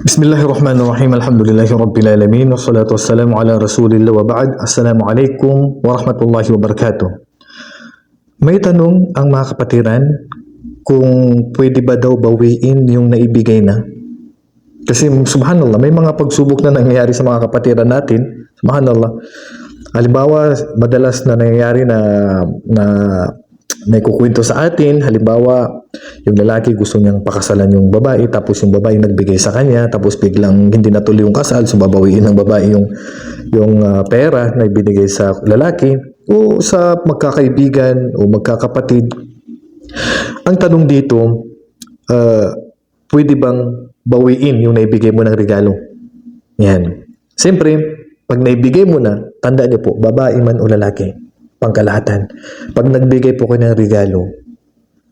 Bismillahirrahmanirrahim. Alhamdulillahi Rabbil Alamin. Wassalatu wassalamu ala Rasulillah wa ba'd. Assalamualaikum warahmatullahi wabarakatuh. May tanong ang mga kapatiran kung pwede ba daw bawiin yung naibigay na. Kasi subhanallah, may mga pagsubok na nangyayari sa mga kapatiran natin. Subhanallah. Halimbawa, madalas na nangyayari na na may kukwento sa atin, halimbawa, yung lalaki gusto niyang pakasalan yung babae, tapos yung babae nagbigay sa kanya, tapos biglang hindi natuloy yung kasal, so babawiin ng babae yung, yung ah, pera na ibinigay sa lalaki, o sa magkakaibigan o magkakapatid. Ang tanong dito, ah, pwede bang bawiin yung naibigay mo ng regalo? Yan. Siyempre, pag naibigay mo na, tandaan niyo po, babae man o lalaki, pangkalahatan. Pag nagbigay po kayo ng regalo,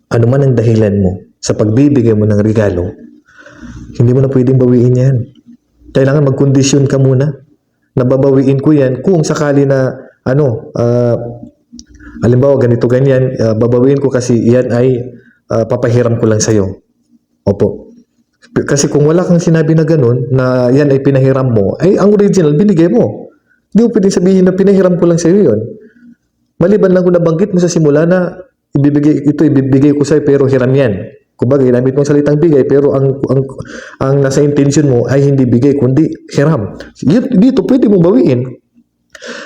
ano man ang dahilan mo sa pagbibigay mo ng regalo, hindi mo na pwedeng bawiin yan. Kailangan magkondisyon ka muna. Nababawiin ko yan kung sakali na, ano, ah, halimbawa ganito ganyan, ah, babawiin ko kasi yan ay ah, papahiram ko lang sa'yo. Opo. Kasi kung wala kang sinabi na ganun, na yan ay pinahiram mo, ay ang original binigay mo. Hindi mo pwedeng sabihin na pinahiram ko lang sa'yo yun. Maliban lang kung nabanggit mo sa simula na ibibigay, ito ibibigay ko sa'yo pero hiram yan. Kumbaga, ginamit mo ang salitang bigay pero ang, ang, ang nasa intention mo ay hindi bigay kundi hiram. Dito, pwede mo bawiin.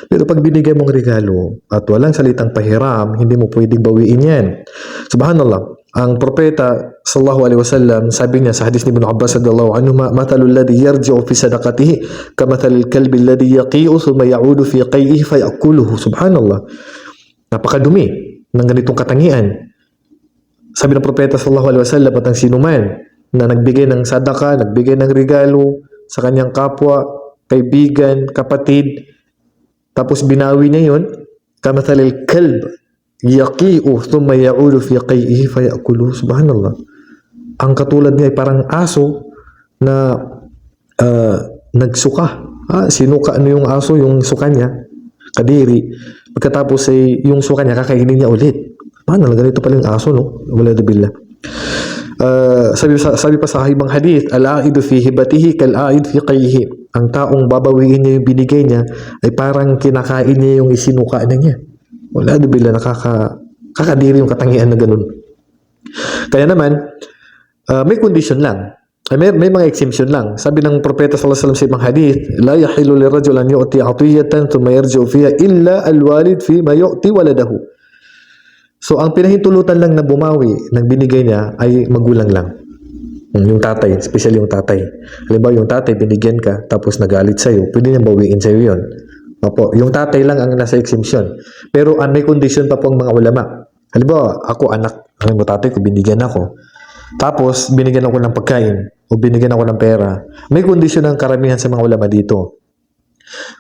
Pero pag binigay mong regalo at walang salitang pahiram, hindi mo pwedeng bawiin yan. Subhanallah. Ang propeta sallallahu alaihi wasallam sabi niya sa hadis ni Ibn Abbas radhiyallahu anhu ma mathalu alladhi yarji'u fi sadaqatihi kamathal kalbi alladhi yaqi'u thumma ya'udu fi qay'ihi fayakuluhu. Subhanallah. Napakadumi ng ganitong katangian. Sabi ng propeta sallallahu alaihi wasallam at ang sinuman na nagbigay ng sadaka, nagbigay ng regalo sa kanyang kapwa, kaibigan, kapatid, tapos binawi niya yun, kamathalil kalb, yaqi'u, thumma ya'udu fi qay'ihi fayakulu. Subhanallah. Ang katulad niya ay parang aso na ah, nagsuka. Ah, sinuka ano yung aso, yung suka niya, kadiri. Pagkatapos ay yung suka niya, kakainin niya ulit. Paano, ganito pala yung aso, no? Wala billah. Uh, sabi, sa- sabi pa sa ibang hadith, al-aidu fi hibatihi kal-aid fi qayhi. Ang taong babawiin niya yung binigay niya ay parang kinakain niya yung isinuka na niya. Wala bila nakaka kakadiri yung katangian na ganun. Kaya naman, uh, may condition lang. Ay, may, may mga exemption lang. Sabi ng propeta sallallahu alaihi wasallam sa ibang hadith, la yahilu lirajul an yu'ti atiyatan thumma yarji'u fiha illa al-walid fi ma yu'ti waladahu. So, ang pinahintulutan lang na bumawi ng binigay niya ay magulang lang. Mm, Yung tatay, especially yung tatay. Halimbawa, yung tatay, binigyan ka, tapos nagalit sa'yo, pwede niya bawiin sa'yo yun. Opo, yung tatay lang ang nasa exemption. Pero ang may condition pa po ang mga ulama. Halimbawa, ako anak, mo tatay ko, binigyan ako. Tapos, binigyan ako ng pagkain o binigyan ako ng pera. May condition ng karamihan sa mga ulama dito.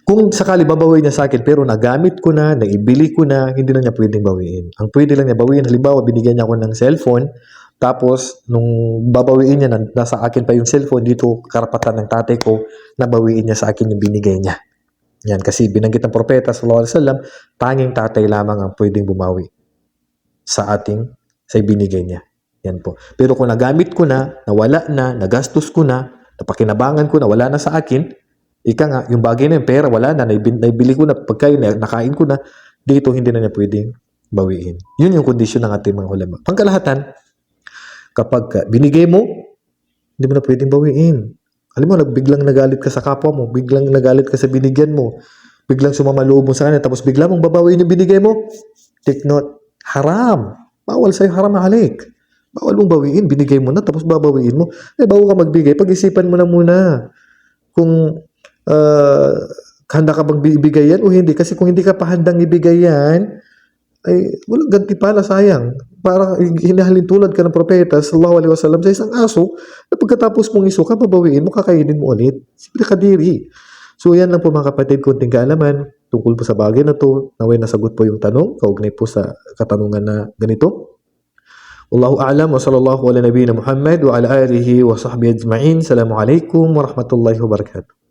Kung sakali babawiin niya sa akin pero nagamit ko na, naibili ko na, hindi na niya pwedeng bawiin. Ang pwede lang niya bawiin, halimbawa binigyan niya ako ng cellphone, tapos nung babawiin niya, nan- nasa akin pa yung cellphone, dito karapatan ng tatay ko na bawiin niya sa akin yung binigay niya. Yan, kasi binanggit ng propeta sallallahu alaihi wasallam, tanging tatay lamang ang pwedeng bumawi sa ating sa ibinigay niya. Yan po. Pero kung nagamit ko na, nawala na, nagastos ko na, napakinabangan ko na, wala na sa akin, ika nga, yung bagay na yung pera, wala na, naibili ko na, pagkain na, nakain ko na, dito hindi na niya pwedeng bawiin. Yun yung kondisyon ng ating mga ulama. Pangkalahatan, kapag ka binigay mo, hindi mo na pwedeng bawiin. Alam mo, biglang nagalit ka sa kapwa mo, biglang nagalit ka sa binigyan mo, biglang sumama loob mo sa kanya, tapos bigla mong babawiin yung binigay mo, take note, haram. Bawal sa'yo haram halik. Bawal mong bawiin, binigay mo na, tapos babawiin mo. Eh, bago ka magbigay, pag-isipan mo na muna kung ah, handa ka bang ibigay yan o hindi. Kasi kung hindi ka pa handang ibigay yan, ay walang ganti pala, sayang. Parang hinahalin tulad ka ng propeta sallallahu alaihi wasallam sa isang aso na pagkatapos mong isuka, babawiin mo, kakainin mo ulit. Simple kadiri. So yan lang po mga kapatid, kunting kaalaman tungkol po sa bagay na to. Naway nasagot po yung tanong, kaugnay po sa katanungan na ganito. Wallahu a'lam wa sallallahu ala nabiyina Muhammad wa ala alihi wa sahbihi ajma'in. Assalamu alaikum wa rahmatullahi wa barakatuh.